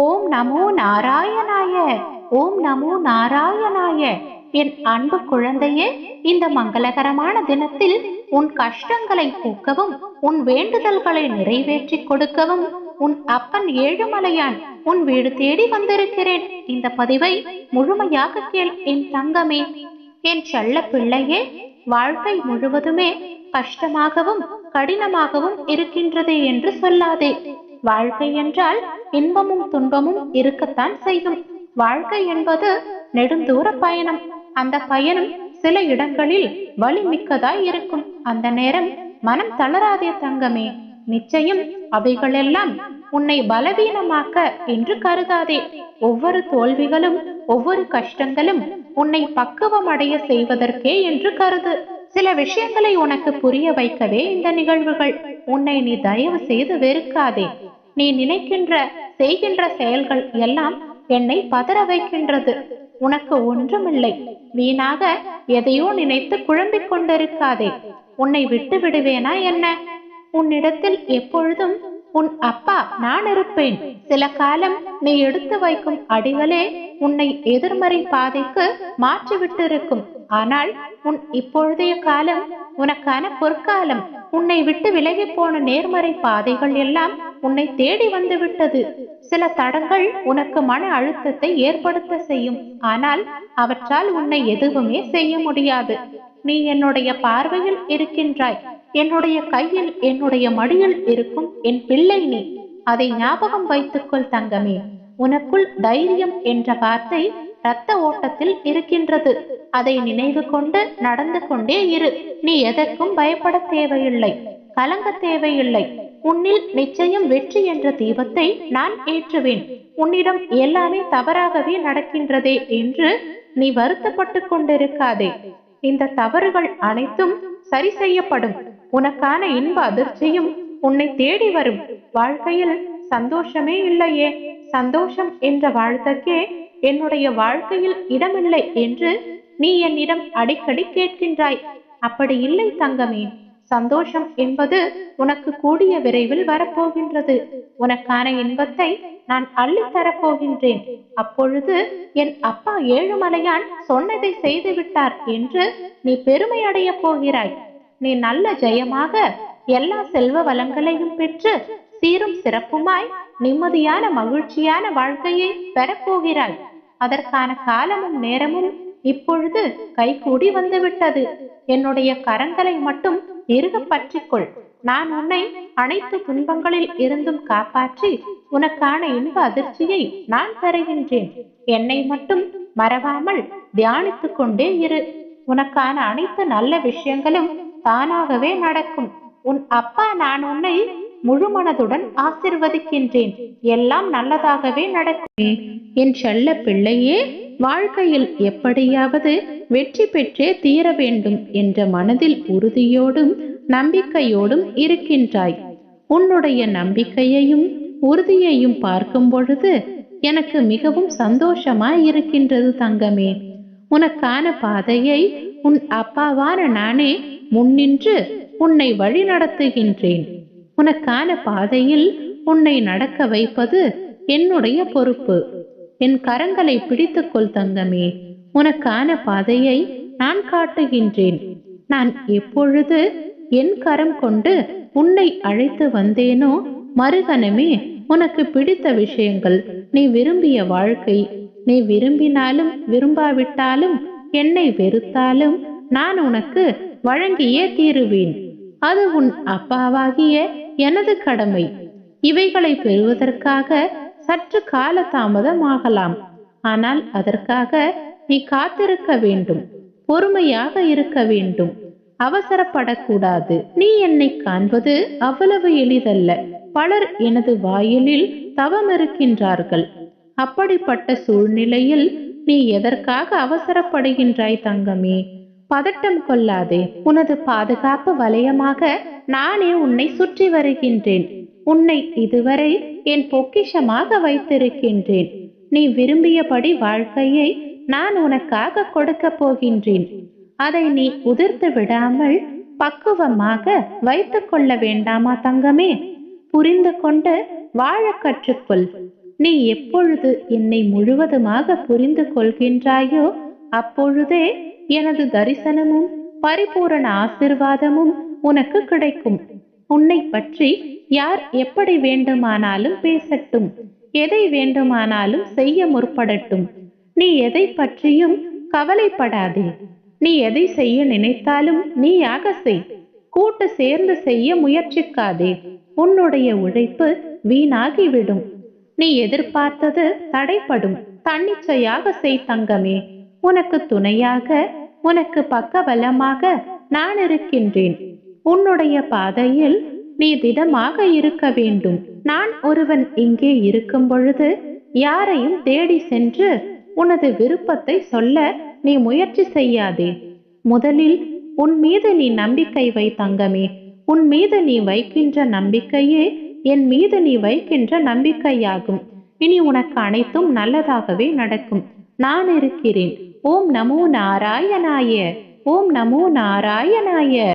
ஓம் நமோ நாராயணாய ஓம் நமோ நாராயணாய. என் அன்பு குழந்தையே இந்த மங்களகரமான தினத்தில் உன் கஷ்டங்களை போக்கவும் உன் வேண்டுதல்களை நிறைவேற்றி கொடுக்கவும் உன் அப்பன் ஏழுமலையான் உன் வீடு தேடி வந்திருக்கிறேன். இந்த பதிவை முழுமையாக கேள் என் தங்கமே. என் செல்ல பிள்ளையே வாழ்க்கை முழுவதுமே கஷ்டமாகவும் கடினமாகவும் இருக்கின்றது என்று சொல்லாதே. வாழ்க்கை என்றால் இன்பமும் துன்பமும் இருக்கத்தான் செய்யும். வாழ்க்கை என்பது நெடுந்தூர பயணம். அந்த பயணம் சில இடங்களில் வலிமிக்கதாய் இருக்கும். அந்த நேரம் மனம் தளராதே தங்கமே. நிச்சயம் அவைகளெல்லாம் உன்னை பலவீனமாக்க என்று கருதாதே. ஒவ்வொரு தோல்விகளும் ஒவ்வொரு கஷ்டங்களும் உன்னை பக்குவம் அடைய செய்வதற்கே என்று கருது. சில விஷயங்களை உனக்கு புரிய வைக்கவே இந்த நிகழ்வுகள். உன்னை நீ தயவு செய்து வெறுக்காதே. நீ நினைக்கின்ற செய்கின்ற செயல்கள் எல்லாம் என்னை பதற வைக்கின்றது. உனக்கு ஒன்றுமில்லை. வீணாக எதையோ நினைத்து குழம்பிக் கொண்டிருக்காதே. உன்னை விட்டு விடுவேனா என்ன? உன்னிடத்தில் எப்பொழுதும் உன் அப்பா நான் இருப்பேன். சில காலம் நீ எடுத்து வைக்கும் அடிகளே உன்னை எதிர்மறை பாதைக்கு மாற்றிவிட்டிருக்கும். ஆனால் உன் இப்பொழுதைய காலம் உனக்கான பொற்காலம். உன்னை விட்டு விலகி போன நேர்மறை பாதைகள் எல்லாம் உன்னை தேடி வந்து விட்டது. சில தடங்கள் உனக்கு மன அழுத்தத்தை ஏற்படுத்த செய்யும். ஆனால் அவற்றால் உன்னை எதுவுமே செய்ய முடியாது. நீ என்னுடைய பார்வையில் இருக்கின்றாய். என்னுடைய கையில் என்னுடைய மடியில் இருக்கும் என் பிள்ளை நீ. அதை ஞாபகம் வைத்துக்கொள் தங்கமே. உனக்குள் தைரியம் என்ற வார்த்தை இரத்த ஓட்டத்தில் இருக்கின்றது. அதை நினைவு கொண்டு நடந்து கொண்டே இரு. நீ எதற்கும் பயப்பட தேவையில்லை. கலங்க தேவையில்லை. உன்னில் நிச்சயம் வெற்றி என்ற தீபத்தை நான் ஏற்றுவேன். உன்னிடம் எல்லாமே தவறாகவே நடக்கின்றதே என்று நீ வருத்தப்பட்டு கொண்டிருக்காதே. இந்த தவறுகள் அனைத்தும் சரி செய்யப்படும். உனக்கான இன்ப அதிர்ச்சியும் உன்னை தேடி வரும். வாழ்க்கையில் சந்தோஷமே இல்லையே. சந்தோஷம் என்ற வாழ்த்தக்கே என்னுடைய வாழ்க்கையில் இடமில்லை என்று நீ என்னிடம் அடிக்கடி கேட்கின்றாய். அப்படி இல்லை தங்கமே. சந்தோஷம் என்பது உனக்கு கூடிய விரைவில் வரப்போகின்றது. உனக்கான இன்பத்தை நான் அள்ளித் தரப்போகின்றேன் அப்பொழுது என் அப்பா ஏழுமலையான் சொன்னதை செய்து விட்டார் என்று நீ பெருமை அடைய போகிறாய். நீ நல்ல ஜெயமாக எல்லா செல்வ வளங்களையும் பெற்று சீரும் சிறப்புமாய் நிம்மதியான மகிழ்ச்சியான வாழ்க்கையை பெறப்போகிறாய். அதற்கான காலமும் நேரமும் இப்பொழுது கைகூடி வந்துவிட்டது. என்னுடைய கரங்களை மட்டும் இறுக பற்றிக்கொள். நான் உன்னை அனைத்து துன்பங்களில் இருந்தும் காப்பாற்றி உனக்கான இன்ப அதிர்ச்சியை நான் தருகின்றேன். என்னை மட்டும் மறவாமல் தியானித்துக் கொண்டே இரு. உனக்கான அனைத்து நல்ல விஷயங்களும் தானாகவே நடக்கும். உன் அப்பா நான் உன்னை முழு மனதுடன் ஆசிர்வதிக்கின்றேன். எல்லாம் நல்லதாகவே நடக்கும். என் செல்ல பிள்ளையே வாழ்க்கையில் எப்படியாவது வெற்றி பெற்றே தீர வேண்டும் என்ற மனதில் உறுதியோடும் நம்பிக்கையோடும் இருக்கின்றாய். உன்னுடைய நம்பிக்கையையும் உறுதியையும் பார்க்கும் பொழுது எனக்கு மிகவும் சந்தோஷமாய் இருக்கின்றது தங்கமே. உனக்கான பாதையை உன் அப்பாவான நானே முன்னின்று உன்னை வழி நடத்துகின்றேன். உனக்கான பாதையில் உன்னை நடக்க வைப்பது என்னுடைய பொறுப்பு. என் கரங்களை பிடித்துக்கொள் தங்கமே உனக்கான பாதையை நான் காட்டுகின்றேன். நான் எப்பொழுது என் கரம் கொண்டு உன்னை அழைத்து வந்தேனோ மறுகணமே உனக்கு பிடித்த விஷயங்கள். நீ விரும்பிய வாழ்க்கை நீ விரும்பினாலும் விரும்பாவிட்டாலும் என்னை வெறுத்தாலும் நான் உனக்கு வழங்கியே தீருவேன். அது உன் அப்பாவாகிய எனது கடமை. இவைகளை பெறுவதற்காக சற்று கால தாமதமாகலாம் ஆனால் அதற்காக நீ காத்திருக்க வேண்டும். பொறுமையாக இருக்க வேண்டும். அவசரப்படக்கூடாது. நீ என்னை காண்பது அவ்வளவு எளிதல்ல. பலர் எனது வாயிலில் தவம் இருக்கின்றார்கள் அப்படிப்பட்ட சூழ்நிலையில் நீ எதற்காக அவசரப்படுகின்றாய் தங்கமே? பதட்டம் கொள்ளாதே. உனது பாதுகாப்பு வலயமாக நானே உன்னை சுற்றி வருகின்றேன். உன்னை இதுவரை என் பொக்கிஷமாக வைத்திருக்கின்றேன். நீ விரும்பியபடி வாழ்க்கையை நான் உனக்காக கொடுக்க போகின்றேன். அதை நீ உதிர்த்து விடாமல் பக்குவமாக வைத்துக் கொள்ள வேண்டாமா தங்கமே? புரிந்து கொண்டு வாழ கற்றுக்கொள். நீ எப்பொழுது என்னை முழுவதுமாக புரிந்து கொள்கின்றாயோ அப்பொழுதே எனது தரிசனமும் பரிபூரண ஆசிர்வாதமும் உனக்கு கிடைக்கும். உன்னை பற்றி யார் எப்படி வேண்டுமானாலும் பேசட்டும். எதை வேண்டுமானாலும் செய்ய முற்படட்டும். நீ எதை பற்றியும் கவலைப்படாதே. நீ எதை செய்ய நினைத்தாலும் நீயாக செய். கூட்டு சேர்ந்து செய்ய முயற்சிக்காதே. உன்னுடைய உழைப்பு வீணாகிவிடும். நீ எதிர்பார்த்தது தடைப்படும் தன்னிச்சையாக செய் தங்கமே. உனக்கு துணையாக உனக்கு பக்கபலமாக நான் இருக்கின்றேன். உன்னுடைய பாதையில் நீ திடமாக இருக்க வேண்டும். நான் ஒருவன் இங்கே இருக்கும் பொழுது யாரையும் தேடி சென்று உனது விருப்பத்தை சொல்ல நீ முயற்சி செய்யாதே. முதலில் உன் மீது நீ நம்பிக்கை வை தங்கமே. உன் மீது நீ வைக்கின்ற நம்பிக்கையே என் மீது நீ வைக்கின்ற நம்பிக்கையாகும். இனி உனக்கு அனைத்தும் நல்லதாகவே நடக்கும். நான் இருக்கிறேன். ஓம் நமோ நாராயணாய. ஓம் நமோ நாராயணாய.